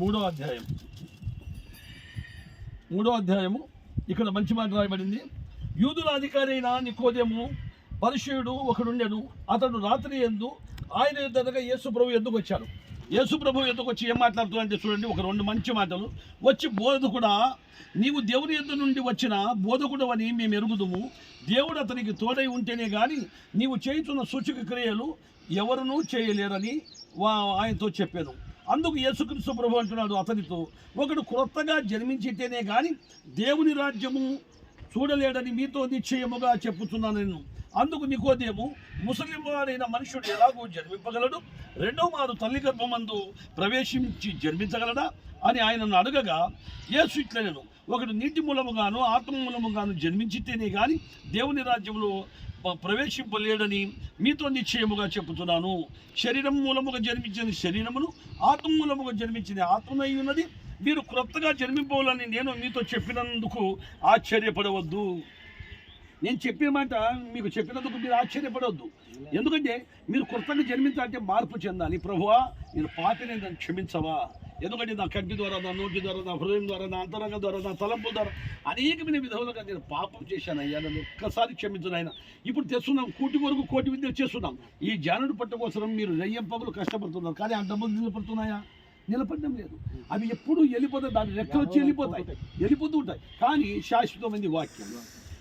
మూడో అధ్యాయం మూడో అధ్యాయము. ఇక్కడ మంచి మాట రాయబడింది. యూదుల అధికారి అయిన నికోదేము పరిచయుడు ఒకడుండెను. అతడు రాత్రి ఎందు ఆయన ఎదురుగా యేసు ప్రభు ఎందుకు వచ్చాడు? యేసు ప్రభు ఎందుకు వచ్చి ఏం మాట్లాడుతున్నాడంటే చూడండి ఒక రెండు మంచి మాటలు. వచ్చి బోధకుడా నీవు దేవుని ఎద్దు నుండి వచ్చిన బోధకుడు అని మేము ఎరుగుదుము. దేవుడు అతనికి తోడై ఉంటేనే కానీ నీవు చేయుతున్న సూచక క్రియలు ఎవరునూ చేయలేరని వా ఆయనతో చెప్పాను. అందుకు యేసుక్రీస్తు ప్రభు అంటున్నాడు అతనితో ఒకడు క్రొత్తగా జన్మించితేనే కానీ దేవుని రాజ్యము చూడలేడని మీతో నిశ్చయముగా చెప్పుతున్నాను నేను. అందుకు నికోదేము ముసలిం మనుషుడు ఎలాగో జన్మింపగలడు? రెండో మారు తల్లి గర్భమందు ప్రవేశించి జన్మించగలడా? అని ఆయనను అడగగా యేసు ఇట్లనెను ఒకడు నీటి మూలముగాను ఆత్మ మూలముగాను జన్మించితేనే కానీ దేవుని రాజ్యంలో ప్రవేశింపలేడని మీతో నిశ్చయముగా చెబుతున్నాను శరీరం మూలముగా జన్మించిన శరీరమును ఆత్మ మూలముగా జన్మించిన ఆత్మనై ఉన్నది. మీరు క్రొత్తగా జన్మింపవాలని నేను మీతో చెప్పినందుకు ఆశ్చర్యపడవద్దు. నేను చెప్పే మాట మీకు చెప్పినందుకు మీరు ఆశ్చర్యపడవద్దు. ఎందుకంటే మీరు క్రొత్తగా జన్మించాలంటే మార్పు చెందాలి. ప్రభువా నేను పాపిని క్షమించవా? ఎందుకంటే నా కంటి ద్వారా నా నోటి ద్వారా నా హృదయం ద్వారా నా అంతరంగం ద్వారా నా తలంపుల ద్వారా అనేకమైన విధములుగా నేను పాపం చేశాను అయ్యా. నన్ను ఒక్కసారి క్షమించను ఆయన ఇప్పుడు తెస్తున్నాం కోటి వరకు కోటి విద్యలు చేస్తున్నాం. ఈ జానుడు పట్ట కోసం మీరు రెయ్యం పగులు కష్టపడుతున్నారు. కానీ ఆ డబ్బులు నిలబడుతున్నాయా? నిలబడడం లేదు. అవి ఎప్పుడు వెళ్ళిపోతాయి దాని రెక్కలు వచ్చి వెళ్ళిపోతాయి వెళ్ళిపోతూ ఉంటాయి. కానీ శాశ్వతమైన వాక్యం.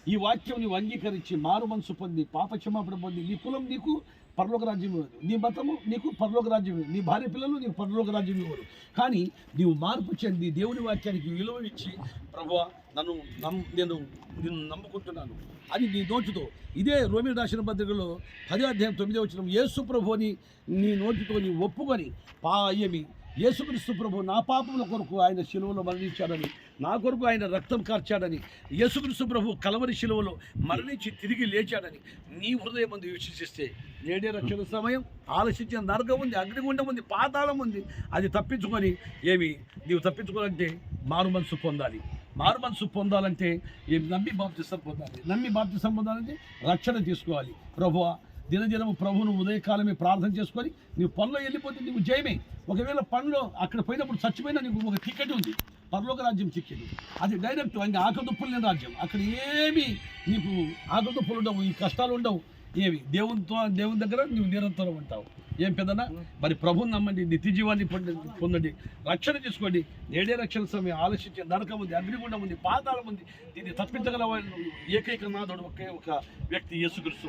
ఈ వాక్యం నీవు అంగీకరించి మారు మనసు పొంది పాప క్షమాపణ పొంది నీ కులం నీకు పరలోక రాజ్యం ఇవ్వదు. నీ మతము నీకు పరలోక రాజ్యం ఇవ్వదు. నీ భార్య పిల్లలు నీకు పరలోక రాజ్యం ఇవ్వరు. కానీ నీవు మార్పు చెంది దేవుని వాక్యానికి విలువ ఇచ్చి ప్రభు నన్ను నమ్ నేను నిన్ను నమ్ముకుంటున్నాను. అని నీ నోటితో. ఇదే రోమిల రాసిన పత్రికలో పదే అధ్యాయం తొమ్మిదే వచ్చిన యేసు ప్రభు అని నీ నోటితో నీ ఒప్పుకొని పా అయ్యమి యేసుక్రీస్తు ప్రభు నా పాపముల కొరకు ఆయన శిలువలో మరణించాడని నా కొరకు ఆయన రక్తం కార్చాడని యేసుక్రీస్తు ప్రభు కలవరి శిలువలో మరణించి తిరిగి లేచాడని నీ హృదయం ముందు విశ్వసిస్తే నేడే రక్షణ సమయం ఆలోచించిన నరకం ఉంది అగ్నిగుండం ఉంది పాతాళం ఉంది. అది తప్పించుకొని ఏమి నీవు తప్పించుకోవాలంటే మారు మనసు పొందాలి. మారు మనసు పొందాలంటే ఏమి నమ్మి బాప్తిసం పొందాలి. నమ్మి బాప్తిసం పొందాలంటే రక్షణ తీసుకోవాలి. ప్రభువా దినదినము ప్రభువును ఉదయకాలమే ప్రార్థన చేసుకొని నీవు పనిలో వెళ్ళిపోతే నీకు జయమే. ఒకవేళ పనిలో అక్కడ పోయినప్పుడు చచ్చిపోయినా నీకు ఒక టికెట్ ఉంది. పరలోక రాజ్యం టికెట్ అది డైరెక్ట్ ఇంకా ఆకలిదొప్పులు లేని రాజ్యం. అక్కడ ఏమి నీకు ఆకలిదొప్పులు ఉండవు ఈ కష్టాలు ఉండవు. ఏమి? దేవునితో దేవుని దగ్గర నువ్వు నిరంతరం ఉంటావు. ఏం పెద్దనా మరి ప్రభుని నమ్మండి నిత్య జీవాన్ని పొందండి పొందండి. రక్షణ తీసుకోండి. నేడే రక్షణ సమయం. ఆలోచించే నరకం ఉంది అగ్నిగుండం ఉంది పాతాళం ఉంది. దీన్ని తప్పించగల ఏకైక నాథుడు ఒకే ఒక వ్యక్తి యేసుక్రీస్తు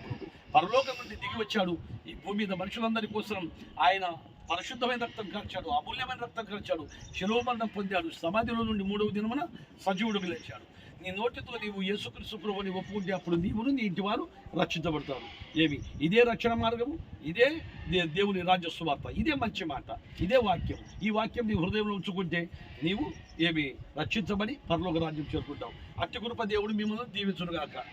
పరలోకం నుండి దిగి వచ్చాడు. ఈ భూమి మీద మనుషులందరి కోసం ఆయన పరిశుద్ధమైన రక్తం కార్చాడు అమూల్యమైన రక్తం కార్చాడు శిలోమరణం పొందాడు. సమాధిలో నుండి మూడవ దినమున సజీవుడు లేచాడు. నీ నోటితో నీవు యేసుక్రీస్తు ప్రభుని ఒప్పుకుంటే అప్పుడు నీవును నీ ఇంటి వారు రక్షించబడతారు. ఏమి? ఇదే రక్షణ మార్గము ఇదే దే- దేవుని రాజ్య సువార్త ఇదే మంచి మాట ఇదే వాక్యం. ఈ వాక్యం నీ హృదయంలో ఉంచుకుంటే నీవు ఏమి? రక్షించబడి పరలోక రాజ్యం చేరుకుంటావు. అత్యకృప దేవుడు మిమ్మల్ని దీవించునుగాక.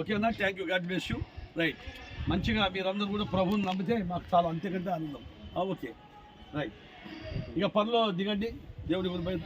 ఓకేనా? Thank you God bless you right మంచిగా మీరందరూ కూడా ప్రభువుని నమ్మితే మాకు చాలా అంతేకంటే ఆనందం. ఓకే. రైట్ ఇక పనిలో దిగండి. దేవుడి గురి బయట